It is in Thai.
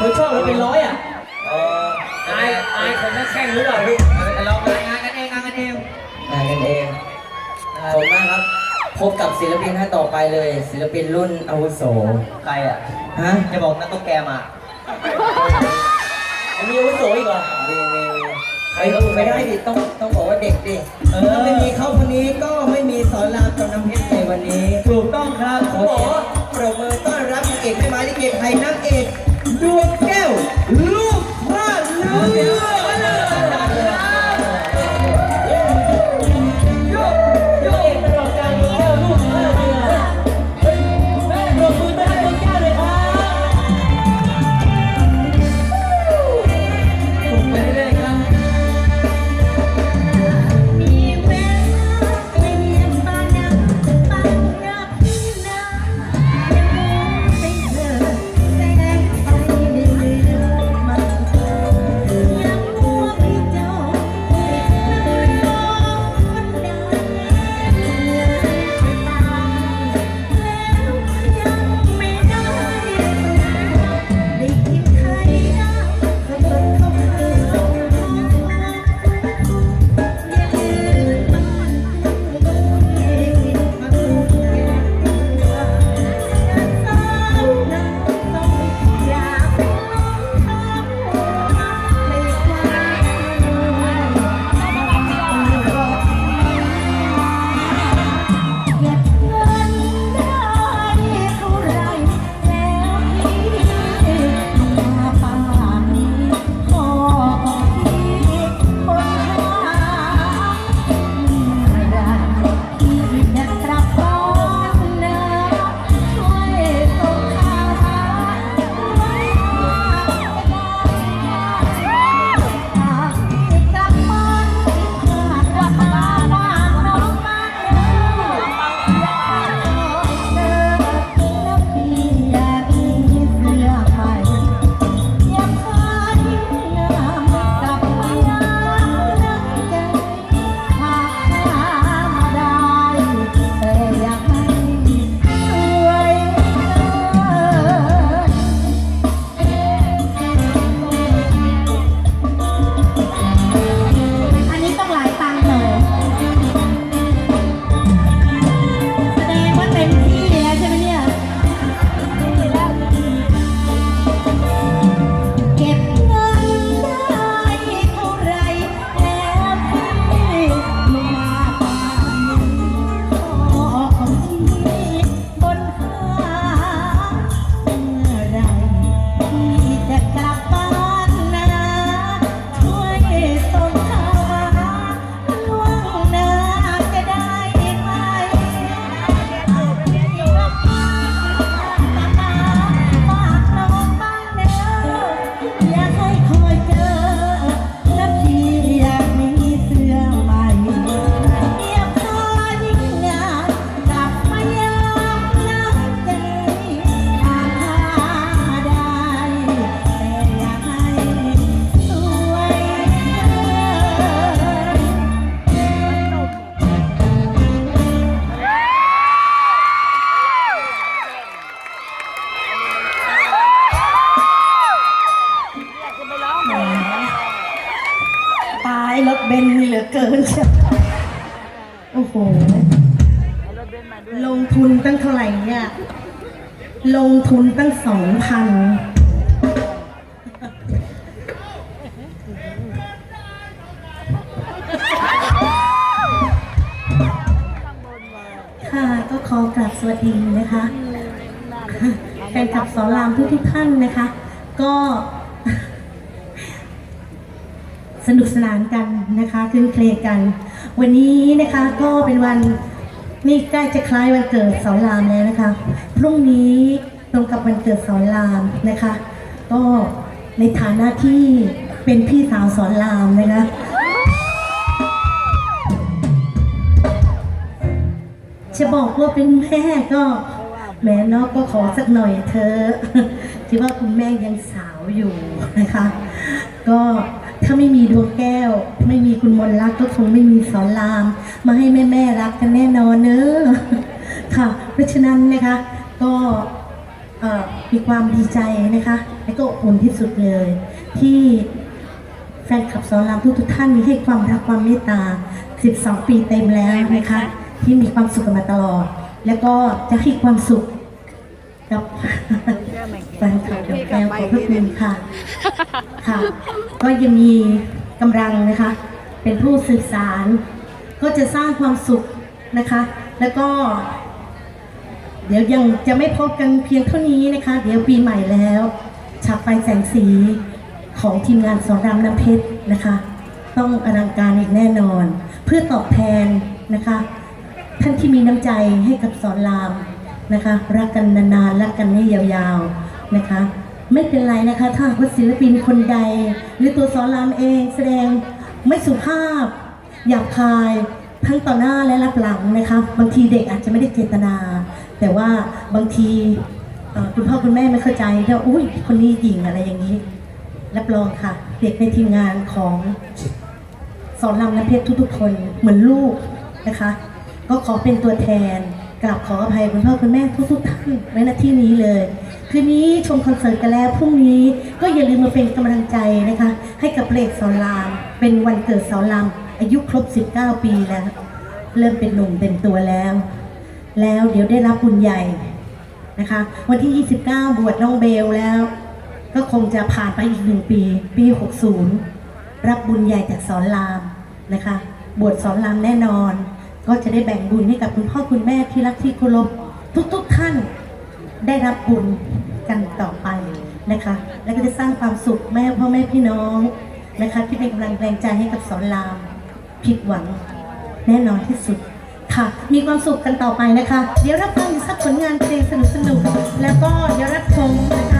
คนชอบเราเป็นร้อยอะเอออายอายคนนักแข่งหรือเปล่าพี่เรางานกันเองงานกันเองงานกันเองขอบคุณมากครับพบกับศิลปินท่านต่อไปเลย ศิลปินรุ่นอาวุโสใครอะฮะจะบอกนักตุ๊กแกมามีอาวุโสอีกเหรอมีมีมีใครก็ไม่ได้ดิต้องต้องบอกว่าเด็กดิเออถ้าไม่มีเขาคนนี้ก็ไม่มีสอนรามกับน้ำเพชร ลือเกินเชียวโอ้โห ลงทุนตั้งเท่าไหร่เนี่ย ลงทุนตั้งสองพัน ค่ะก็ขอกราบสวัสดีนะคะ แฟนคลับสอนรามทุกทุกท่านนะคะ ก็ สนุกสนานกันนะคะคืนเคลงกัน วันนี้นะคะก็เป็นวันนี่ใกล้จะคล้ายวันเกิดสอนรามแล้วนะคะ พรุ่งนี้ตรงกับวันเกิดสอนรามนะคะ ก็ในฐานะที่เป็นพี่สาวสอนรามเลยนะจะบอกว่าเป็นแม่ก็แม่นอกก็ขอสักหน่อยเธอะที่ว่าคุณแม่ยังสาวอยู่นะคะ ก็ ถ้าไม่มีดวงแก้ว ไม่มีคุณมนรักก็คงไม่มีสอนราม มาให้แม่แม่ๆรักกันแน่นอนเนอะค่ะ เพราะฉะนั้นนะคะก็เอ่อมีความดีใจนะคะ และก็อบอุ่นที่สุดเลย ที่แฟนคลับสอนรามทุกๆท่านมีให้ความรักความเมตตา 12 ปีเต็มแล้วนะคะ ที่มีความสุขกันมาตลอด แล้วก็จะให้ความสุข กับแฟนคลับกับแก้วขอบพระคุณค่ะ ค่ะ ก็ยังมีกำลังนะคะ เป็นผู้สื่อสาร ก็จะสร้างความสุขนะคะ แล้วก็ เดี๋ยวยังจะไม่พบกันเพียงเท่านี้นะคะ เดี๋ยวปีใหม่แล้วฉากไฟแสงสีของทีมงานสอนรามน้ำเพชรนะคะ ต้องอลังการอีกแน่นอน เพื่อตอบแทนนะคะ ท่านที่มีน้ำใจให้กับสอนราม นะคะ รักกันนานๆรักกันให้ยาวๆนะคะ ไม่เป็นไรนะคะ ถ้าหากว่าศิลปินคนใด หรือตัวสอนรามเองแสดงไม่สุภาพหยาบคายทั้งต่อหน้าและรับหลังนะคะ บางทีเด็กอาจจะไม่ได้เจตนา แต่ว่าบางทีคุณพ่อคุณแม่ไม่เข้าใจว่าอุ้ยคนนี้หญิงอะไรอย่างนี้รับรองค่ะ เด็กในทีมงานของสอนรามน้ำเพชรทุกๆคนเหมือนลูกนะคะ ก็ขอเป็นตัวแทน กราบขออภัยคุณพ่อคุณแม่ทุกๆท่านไว้ณที่นี้เลย คืนนี้ชมคอนเสิร์ตกันแล้วพรุ่งนี้ก็อย่าลืมมาเป็นกำลังใจนะคะ ให้กับเพลงสอนราม เป็นวันเกิดสอนรามอายุครบ 19 ปีแล้ว เริ่มเป็นหนุ่มเต็มตัวแล้ว แล้วเดี๋ยวได้รับบุญใหญ่นะคะ วันที่ 29 บวชน้องเบลแล้ว ก็คงจะผ่านไปอีกหนึ่งปี ปี 60 รับบุญใหญ่จากสอนรามนะคะ บวชสอนรามแน่นอน ก็จะได้แบ่งบุญให้กับคุณพ่อคุณแม่ที่รักที่เคารพทุกๆท่านได้รับบุญกันต่อไปนะคะ แล้วก็จะสร้างความสุขแม่พ่อแม่พี่น้องนะคะ ที่เป็นกำลังแรงใจให้กับสอนรามผิดหวัง แน่นอนที่สุดค่ะ มีความสุขกันต่อไปนะคะ เดี๋ยวรับฟังสักผลงานเพลงสนุกๆแล้วก็เดี๋ยวรับชมนะคะ